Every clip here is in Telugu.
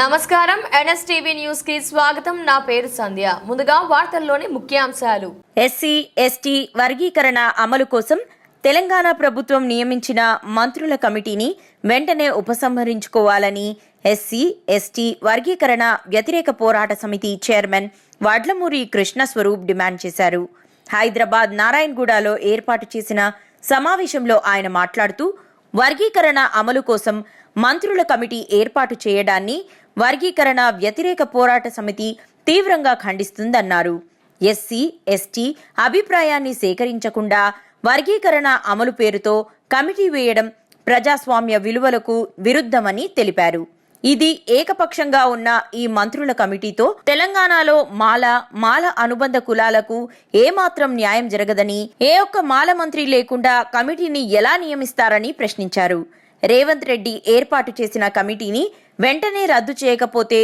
నమస్కారం. ఎన్ఎస్టీవీ న్యూస్కి స్వాగతం. నా పేరు సంధ్య. ముందుగా వార్తల్లోని ముఖ్యాంశాలు. ఎస్సీ ఎస్టీ వర్గీకరణ అమలు కోసం తెలంగాణ ప్రభుత్వం నియమించిన మంత్రుల కమిటీని వెంటనే ఉపసంహరించుకోవాలని ఎస్సీ ఎస్టీ వర్గీకరణ వ్యతిరేక పోరాట సమితి చైర్మన్ వడ్లమూరి కృష్ణస్వరూప్ డిమాండ్ చేశారు. హైదరాబాద్ నారాయణగూడలో ఏర్పాటు చేసిన సమావేశంలో ఆయన మాట్లాడుతూ వర్గీకరణ అమలు కోసం మంత్రుల కమిటీ ఏర్పాటు చేయడాన్ని వర్గీకరణ వ్యతిరేక పోరాట సమితి తీవ్రంగా ఖండిస్తుందన్నారు. ఎస్సీ ఎస్టీ అభిప్రాయాన్ని సేకరించకుండా వర్గీకరణ అమలు పేరుతో కమిటీ వేయడం ప్రజాస్వామ్య విలువలకు విరుద్ధమని తెలిపారు. ఇది ఏకపక్షంగా ఉన్న ఈ మంత్రుల కమిటీతో తెలంగాణలో మాల మాల అనుబంధ కులాలకు ఏమాత్రం న్యాయం జరగదని ఏ ఒక్క మాల మంత్రి లేకుండా కమిటీని ఎలా నియమిస్తారని ప్రశ్నించారు. రేవంత్ రెడ్డి ఏర్పాటు చేసిన కమిటీని వెంటనే రద్దు చేయకపోతే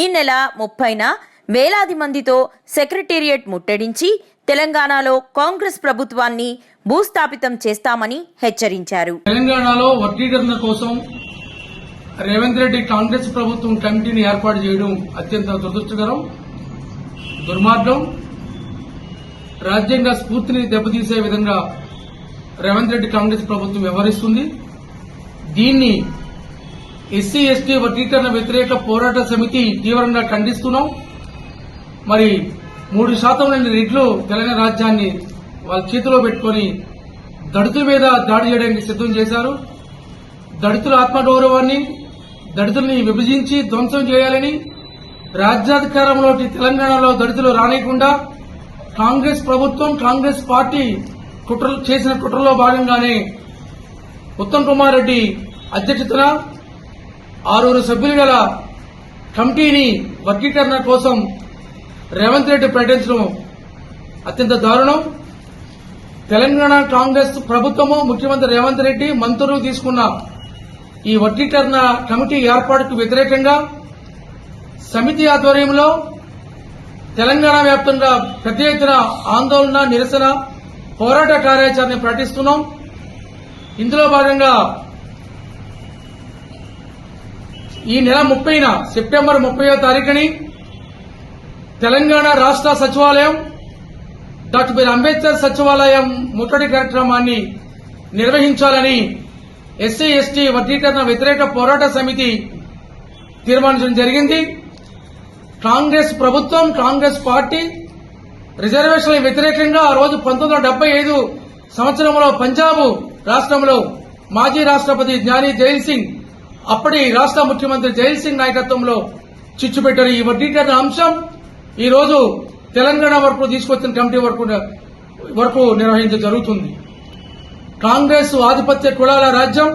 ఈ నెల ముప్పైన వేలాది మందితో సెక్రటేరియట్ ముట్టడించి తెలంగాణలో కాంగ్రెస్ ప్రభుత్వాన్ని భూస్థాపితం చేస్తామని హెచ్చరించారు. తెలంగాణలో వర్గీకరణ కోసం రేవంత్ రెడ్డి కాంగ్రెస్ ప్రభుత్వం కమిటీని ఏర్పాటు చేయడం అత్యంత దురదృష్టకరం దుర్మార్గం. రాజ్యాంగ స్ఫూర్తిని దెబ్బతీసే విధంగా రేవంత్ రెడ్డి కాంగ్రెస్ ప్రభుత్వం వ్యవహరిస్తుంది. దీన్ని ఎస్సీ ఎస్టీ వర్గీకరణ వ్యతిరేక పోరాట సమితి తీవ్రంగా ఖండిస్తున్నాం. మరి మూడు శాతం లేని రెడ్లు తెలంగాణ రాజ్యాన్ని వాళ్ళ చేతిలో పెట్టుకొని దళితుల మీద దాడి చేయడానికి సిద్ధం చేశారు. దళితుల ఆత్మగౌరవాన్ని దళితుల్ని విభజించి ధ్వంసం చేయాలని రాజ్యాధికారంలోకి తెలంగాణలో దళితులు రానియకుండా కాంగ్రెస్ ప్రభుత్వం కాంగ్రెస్ పార్టీ కుట్రలు చేసిన కుట్రలో భాగంగానే ఉత్తమ్ కుమార్ రెడ్డి అధ్యక్షతన ఆరుగురు సభ్యులు గల కమిటీని వర్గీకరణ కోసం రేవంత్ రెడ్డి ప్రకటించడం అత్యంత దారుణం. తెలంగాణ కాంగ్రెస్ ప్రభుత్వము ముఖ్యమంత్రి రేవంత్ రెడ్డి మంత్రులు తీసుకున్న ఈ వర్గీకరణ కమిటీ ఏర్పాటుకు వ్యతిరేకంగా సమితి ఆధ్వర్యంలో తెలంగాణ వ్యాప్తంగా పెద్ద ఎత్తున ఆందోళన నిరసన పోరాట కార్యాచరణ ప్రకటిస్తున్నాం. ఇందులో భాగంగా ఈ నెల ముప్పైన సెప్టెంబర్ ముప్పయో తారీఖుని తెలంగాణ రాష్ట్ర సచివాలయం డాక్టర్ బిఆర్ అంబేద్కర్ సచివాలయం ముట్టడి కార్యక్రమాన్ని నిర్వహించాలని ఎస్సీ ఎస్టీ వర్గీకరణ వ్యతిరేక పోరాట సమితి తీర్మానించడం జరిగింది. కాంగ్రెస్ ప్రభుత్వం కాంగ్రెస్ పార్టీ రిజర్వేషన్ల వ్యతిరేకంగా ఆ రోజు పంతొమ్మిది వందల డెబ్బై ఐదు సంవత్సరంలో పంజాబ్ రాష్ట్రంలో మాజీ రాష్ట్రపతి జ్ఞాని జైల్ సింగ్ అప్పటి రాష్ట్ర ముఖ్యమంత్రి జైల్ సింగ్ నాయకత్వంలో చిచ్చుపెట్టారు ఈ వర్గీకరణ అంశం ఈ రోజు తెలంగాణ వరకు తీసుకొచ్చిన కమిటీ వరకు వరకు నిర్వహించడం జరుగుతుంది. కాంగ్రెస్ ఆధిపత్య కులాల రాజ్యం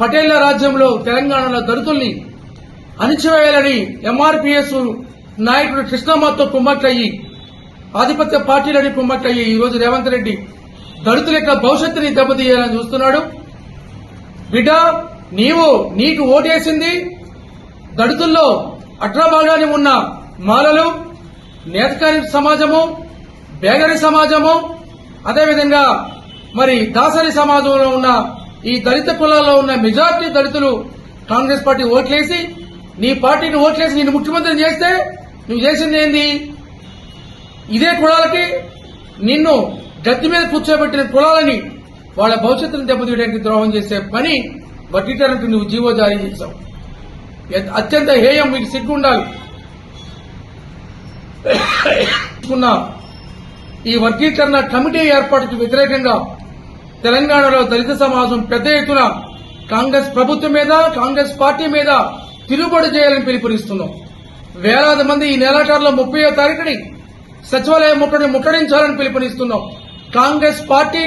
పటేళ్ళ రాజ్యంలో తెలంగాణలో దళితుల్ని అణిచివేయాలని ఎంఆర్పీఎస్ నాయకుడు కృష్ణమ్మతో కుమ్మక్కయ్యి ఆధిపత్య పార్టీలని కుమ్మక్కయ్యి ఈ రోజు రేవంత్ రెడ్డి దళితుల యొక్క భవిష్యత్తుని దెబ్బతీయాలని చూస్తున్నాడు. బిడ్డ నీవు నీకు ఓటేసింది దళితుల్లో అగ్రభాగాన్ని ఉన్న మాలలు నేతకారి సమాజము బేగరి సమాజము అదేవిధంగా మరి దాసరి సమాజంలో ఉన్న ఈ దళిత కులాల్లో ఉన్న మెజార్టీ దళితులు కాంగ్రెస్ పార్టీ ఓట్లేసి నీ పార్టీని ఓట్లేసి నేను ముఖ్యమంత్రిని చేస్తే నువ్వు చేసింది ఏంది? ఇదే కులాలకి నిన్ను గద్దె మీద కూర్చోబెట్టిన కులాలని వాళ్ళ భవిష్యత్తును దెబ్బతీయడానికి ద్రోహం చేసే పని వర్గీకరణకు నువ్వు జీవో జారీ చేశావు అత్యంత హేయం మీకు సిగ్గు ఉండాలి ఉన్న ఈ వర్గీకరణ కమిటీ ఏర్పాటుకు వ్యతిరేకంగా తెలంగాణలో దళిత సమాజం పెద్ద ఎత్తున కాంగ్రెస్ ప్రభుత్వం మీద కాంగ్రెస్ పార్టీ మీద తిరుగుబడి చేయాలని పిలుపునిస్తున్నాం. వేలాది మంది ఈ నెలాఖరులో ముప్పై తారీఖుని సచివాలయం ముట్టడి ముట్టడించాలని పిలుపునిస్తున్నాం. కాంగ్రెస్ పార్టీని